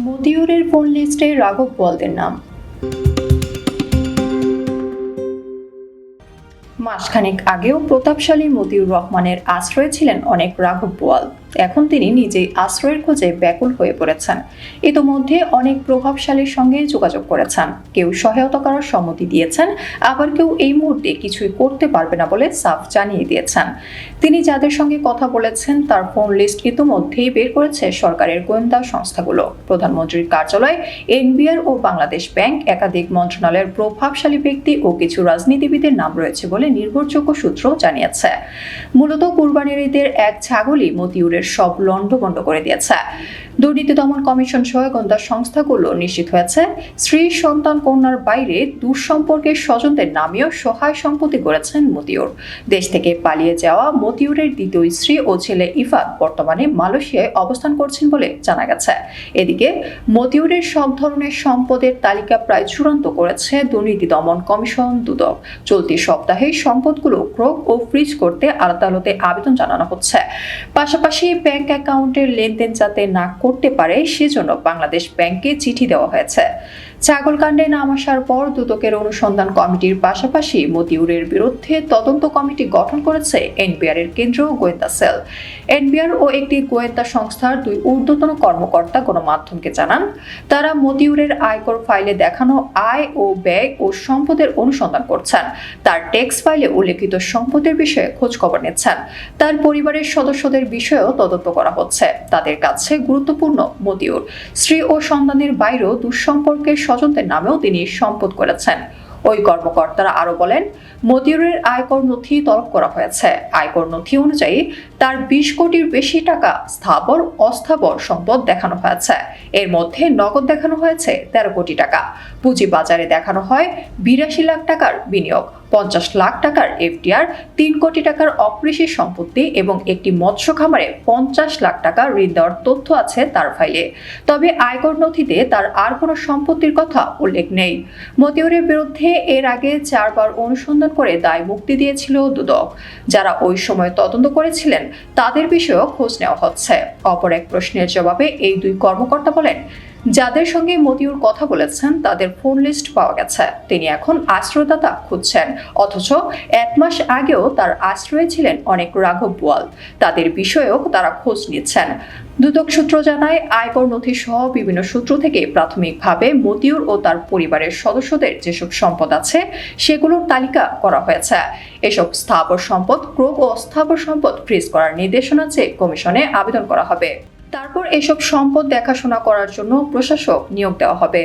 মতিউরের phone লিস্টে রাঘব বলদের নাম। মাসখানেক আগেও প্রতাপশালী মতিউর রহমানের আশ্রয়ে ছিলেন অনেক রাঘব বোয়াল এখন তিনি নিজেই আশ্রয়ের খোঁজে ব্যাকুল হয়ে পড়েছেন। ইতোমধ্যে অনেক প্রভাবশালীর সঙ্গে যোগাযোগ করেছেন। কেউ সহায়তা করার সম্মতি দিয়েছেন, আবার কেউ এই মুহূর্তে কিছুই করতে পারবে না বলে সাফ জানিয়ে দিয়েছেন। তিনি যাদের সঙ্গে কথা বলেছেন, তার ফোন লিস্ট ইতোমধ্যেই বের করেছে সরকারের গোয়েন্দা সংস্থাগুলো। প্রধানমন্ত্রীর কার্যালয়, এনবিআর ও বাংলাদেশ ব্যাংক একাধিক মন্ত্রণালয়ের প্রভাবশালী ব্যক্তি ও কিছু রাজনীতিবিদের নাম রয়েছে বলে নির্ভরযোগ্য সূত্র জানিয়েছে। মূলত কুরবানির ঈদের এক ছাগলই মতিউরের সব লণ্ডভণ্ড করে দিয়েছে। দুর্নীতি দমন কমিশন সহ গোয়েন্দা সংস্থাগুলো নিশ্চিত হয়েছে। স্ত্রী, সন্তান, কন্যার বাইরে দুঃসম্পর্কের স্বজনদের নামেও সহায় সম্পত্তি করেছেন মতিউর। দেশ থেকে পালিয়ে যাওয়া মতিউরের দ্বিতীয় স্ত্রী ও ছেলে ইফাত বর্তমানে মালয়েশিয়ায় অবস্থান করছেন বলে জানা গেছে। এদিকে, মতিউরের সব ধরনের সম্পদের তালিকা প্রায় চূড়ান্ত করেছে দুর্নীতি দমন কমিশন দুদক। চলতি সপ্তাহে সম্পদগুলো ক্রোক ও ফ্রিজ করতে আদালতে আবেদন জানানো হচ্ছে। পাশাপাশি ব্যাংক অ্যাকাউন্টের লেনদেন যাতে না করতে পারে, সেজন্য বাংলাদেশ ব্যাংকে চিঠি দেওয়া হয়েছে। ছাগলকাণ্ডে নাম আসার পর দুদকের অনুসন্ধান কমিটির পাশাপাশি মতিউরের বিরুদ্ধে তদন্ত কমিটি গঠন করেছে এনবিআর এর কেন্দ্রীয় গোয়েন্দা সেল। এনবিআর ও একটি গোয়েন্দা সংস্থার দুই ঊর্ধ্বতন কর্মকর্তা গণমাধ্যমকে জানান, তারা মতিউরের আয়কর ফাইলে দেখানো আয় ও ব্যয় ও সম্পদের অনুসন্ধান করছেন। তার ট্যাক্স ফাইলে উল্লেখিত সম্পদের বিষয়ে খোঁজ খবর নিচ্ছেন। তার পরিবারের সদস্যদের বিষয়েও তদন্ত করা হচ্ছে। তাদের কাছে গুরুত্বপূর্ণ মতিউর। স্ত্রী ও সন্তানের বাইরেও দুঃসম্পর্কের স্বজনদের নামেও তিনি সম্পদ করেছেন। ওই কর্মকর্তারা আরও বলেন, মতিউরের আয়কর নথি তলব করা হয়েছে। আয়কর নথি অনুযায়ী তার বিশ কোটির বেশি টাকা স্থাবর, অস্থাবর সম্পদ দেখানো হয়েছে। এর মধ্যে নগদ দেখানো হয়েছে তেরো কোটি টাকা। পুঁজি বাজারে দেখানো হয় বিরাশি লাখ টাকার বিনিয়োগ, পঞ্চাশ লাখ টাকার এফডিআর, তিন কোটি টাকার অকৃষি সম্পত্তি এবং একটি মৎস্য খামারে পঞ্চাশ লাখ টাকা ঋণ দেওয়ার তথ্য আছে তার ফাইলে। তবে আয়কর নথিতে তার আর কোনো সম্পত্তির কথা উল্লেখ নেই। মতিউরের বিরুদ্ধে এর আগে চারবার অনুসন্ধান করে দায় মুক্তি দিয়েছিল দুদক, যারা ওই সময় তদন্ত করেছিলেন তাদের বিষয়েও খোঁজ নেওয়া হচ্ছে। অপর এক প্রশ্নের জবাবে এই দুই কর্মকর্তা বলেন যাদের সঙ্গে মতিউর কথা বলেছেন, তাদের ফোন লিস্ট পাওয়া গেছে। তিনি এখন আশ্রয়দাতা খুঁজছেন। অথচ এক মাস আগেও তার আশ্রয়ে ছিলেন অনেক রাঘব বোয়াল। তাদের বিষয়েও তারা খোঁজ নিচ্ছেন। দুদক সূত্র জানায়, আয়কর নথি সহ বিভিন্ন সূত্র থেকে প্রাথমিকভাবে মতিউর ও তার পরিবারের সদস্যদের যেসব সম্পদ আছে, সেগুলোর তালিকা করা হয়েছে। এসব স্থাবর সম্পদ, ক্রোক ও স্থাবর সম্পদ ফ্রিজ করার নির্দেশনা চেয়ে কমিশনে আবেদন করা হবে। তারপর এসব সম্পদ দেখাশোনা করার জন্য প্রশাসক নিয়োগ দেওয়া হবে।